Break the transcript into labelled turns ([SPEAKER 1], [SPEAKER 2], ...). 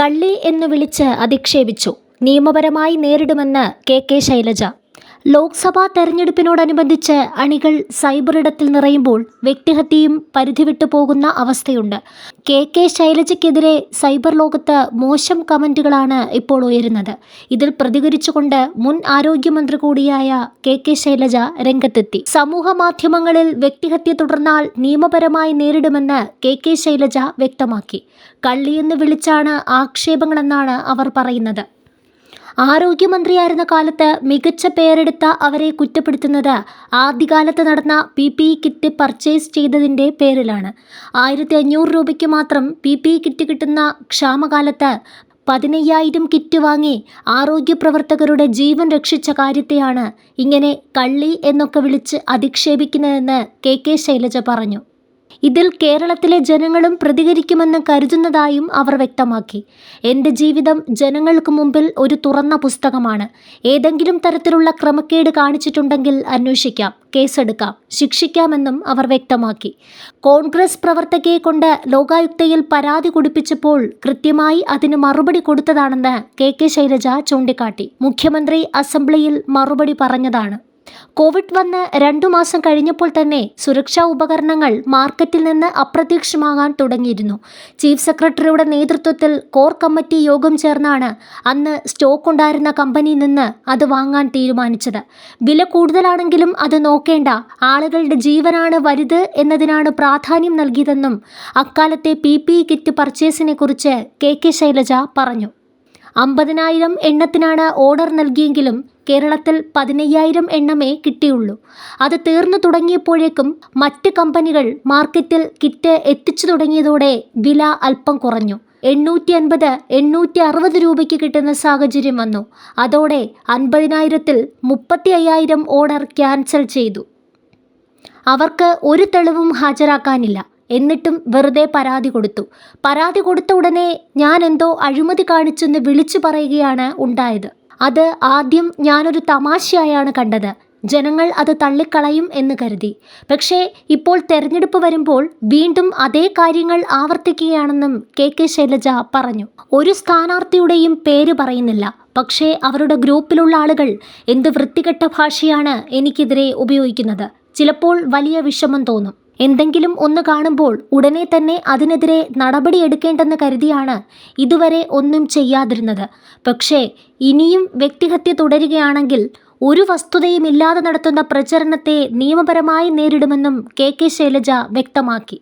[SPEAKER 1] കള്ളി എന്ന് വിളിച്ച് അധിക്ഷേപിച്ചു. നിയമപരമായി നേരിടുമെന്ന് കെ കെ ശൈലജ. ലോക്സഭാ തെരഞ്ഞെടുപ്പിനോടനുബന്ധിച്ച് അണികൾ സൈബർ ഇടത്തിൽ നിറയുമ്പോൾ വ്യക്തിഹത്യയും പരിധിവിട്ടു പോകുന്ന അവസ്ഥയുണ്ട്. കെ കെ ശൈലജയ്ക്കെതിരെ സൈബർ ലോകത്ത് മോശം കമന്റുകളാണ് ഇപ്പോൾ ഉയരുന്നത്. ഇതിൽ പ്രതികരിച്ചുകൊണ്ട് മുൻ ആരോഗ്യമന്ത്രി കൂടിയായ കെ കെ ശൈലജ രംഗത്തെത്തി. സമൂഹ മാധ്യമങ്ങളിൽ വ്യക്തിഹത്യ തുടർന്നാൽ നിയമപരമായി നേരിടുമെന്ന് കെ കെ ശൈലജ വ്യക്തമാക്കി. കള്ളിയെന്ന് വിളിച്ചാണ് ആക്ഷേപങ്ങളെന്നാണ് അവർ പറയുന്നത്. ആരോഗ്യമന്ത്രിയായിരുന്ന കാലത്ത് മികച്ച പേരെടുത്ത അവരെ കുറ്റപ്പെടുത്തുന്നത് ആദ്യകാലത്ത് നടന്ന P P E kit purchase ചെയ്തതിന്റെ പേരിലാണ്. ആയിരത്തി അഞ്ഞൂറ് രൂപയ്ക്ക് മാത്രം പി പി ഇ കിറ്റ് കിട്ടുന്ന ക്ഷാമകാലത്ത് പതിനയ്യായിരം കിറ്റ് വാങ്ങി ആരോഗ്യ പ്രവർത്തകരുടെ ജീവൻ രക്ഷിച്ച കാര്യത്തെയാണ് ഇങ്ങനെ കള്ളി എന്നൊക്കെ വിളിച്ച് അധിക്ഷേപിക്കുന്നതെന്ന് കെ കെ ശൈലജ പറഞ്ഞു. ഇതിൽ കേരളത്തിലെ ജനങ്ങളും പ്രതികരിക്കുമെന്ന് കരുതുന്നതായും അവർ വ്യക്തമാക്കി. എന്റെ ജീവിതം ജനങ്ങൾക്ക് മുമ്പിൽ ഒരു തുറന്ന പുസ്തകമാണ്. ഏതെങ്കിലും തരത്തിലുള്ള ക്രമക്കേട് കാണിച്ചിട്ടുണ്ടെങ്കിൽ അന്വേഷിക്കാം കേസെടുക്കാം ശിക്ഷിക്കാമെന്നും അവർ വ്യക്തമാക്കി. കോൺഗ്രസ് പ്രവർത്തകയെ കൊണ്ട് ലോകായുക്തയിൽ പരാതി കൊടുപ്പിച്ചപ്പോൾ കൃത്യമായി അതിന് മറുപടി കൊടുത്തതാണെന്ന് കെ കെ ശൈലജ ചൂണ്ടിക്കാട്ടി. മുഖ്യമന്ത്രി അസംബ്ലിയിൽ മറുപടി പറഞ്ഞതാണ്. കോവിഡ് വന്ന് രണ്ടു മാസം കഴിഞ്ഞപ്പോൾ തന്നെ സുരക്ഷാ ഉപകരണങ്ങൾ മാർക്കറ്റിൽ നിന്ന് അപ്രത്യക്ഷമാകാൻ തുടങ്ങിയിരുന്നു. ചീഫ് സെക്രട്ടറിയുടെ നേതൃത്വത്തിൽ കോർ കമ്മിറ്റി യോഗം ചേർന്നാണ് അന്ന് സ്റ്റോക്ക് ഉണ്ടായിരുന്ന കമ്പനിയിൽ നിന്ന് അത് വാങ്ങാൻ തീരുമാനിച്ചത്. വില കൂടുതലാണെങ്കിലും അത് നോക്കേണ്ട ആളുകളുടെ ജീവനാണ് വലുത് എന്നതിനാണ് പ്രാധാന്യം നൽകിയതെന്നും അക്കാലത്തെ പി പി കിറ്റ് പർച്ചേസിനെ കുറിച്ച് കെ കെ ശൈലജ പറഞ്ഞു. അമ്പതിനായിരം എണ്ണത്തിനാണ് ഓർഡർ നൽകിയെങ്കിലും കേരളത്തിൽ പതിനയ്യായിരം എണ്ണമേ കിട്ടിയുള്ളൂ. അത് തീർന്നു തുടങ്ങിയപ്പോഴേക്കും മറ്റ് കമ്പനികൾ മാർക്കറ്റിൽ കിറ്റ് എത്തിച്ചു തുടങ്ങിയതോടെ വില അല്പം കുറഞ്ഞു. എണ്ണൂറ്റി അൻപത് എണ്ണൂറ്റി അറുപത് രൂപയ്ക്ക് കിട്ടുന്ന സാഹചര്യം വന്നു. അതോടെ അൻപതിനായിരത്തിൽ മുപ്പത്തി അയ്യായിരം ഓർഡർ ക്യാൻസൽ ചെയ്തു. അവർക്ക് ഒരു തെളിവും ഹാജരാക്കാനില്ല. എന്നിട്ടും വെറുതെ പരാതി കൊടുത്തു. പരാതി കൊടുത്ത ഉടനെ ഞാൻ എന്തോ അഴിമതി കാണിച്ചെന്ന് വിളിച്ചു പറയുകയാണ് ഉണ്ടായത്. അത് ആദ്യം ഞാനൊരു തമാശയായാണ് കണ്ടത്. ജനങ്ങൾ അത് തള്ളിക്കളയും എന്ന് കരുതി. പക്ഷേ ഇപ്പോൾ തെരഞ്ഞെടുപ്പ് വരുമ്പോൾ വീണ്ടും അതേ കാര്യങ്ങൾ ആവർത്തിക്കുകയാണെന്നും കെ കെ ശൈലജ പറഞ്ഞു. ഒരു സ്ഥാനാർത്ഥിയുടെയും പേര് പറയുന്നില്ല. പക്ഷേ അവരുടെ ഗ്രൂപ്പിലുള്ള ആളുകൾ എന്ത് വൃത്തികെട്ട ഭാഷയാണ് എനിക്കെതിരെ ഉപയോഗിക്കുന്നത്. ചിലപ്പോൾ വലിയ വിഷമം തോന്നും. എന്തെങ്കിലും ഒന്ന് കാണുമ്പോൾ ഉടനെ തന്നെ അതിനെതിരെ നടപടിയെടുക്കേണ്ടെന്ന് കരുതിയാണ് ഇതുവരെ ഒന്നും ചെയ്യാതിരുന്നത്. പക്ഷേ ഇനിയും വ്യക്തിഹത്യ തുടരുകയാണെങ്കിൽ ഒരു വസ്തുതയും ഇല്ലാതെ നടത്തുന്ന പ്രചരണത്തെ നിയമപരമായി നേരിടുമെന്നും കെ കെ ശൈലജ വ്യക്തമാക്കി.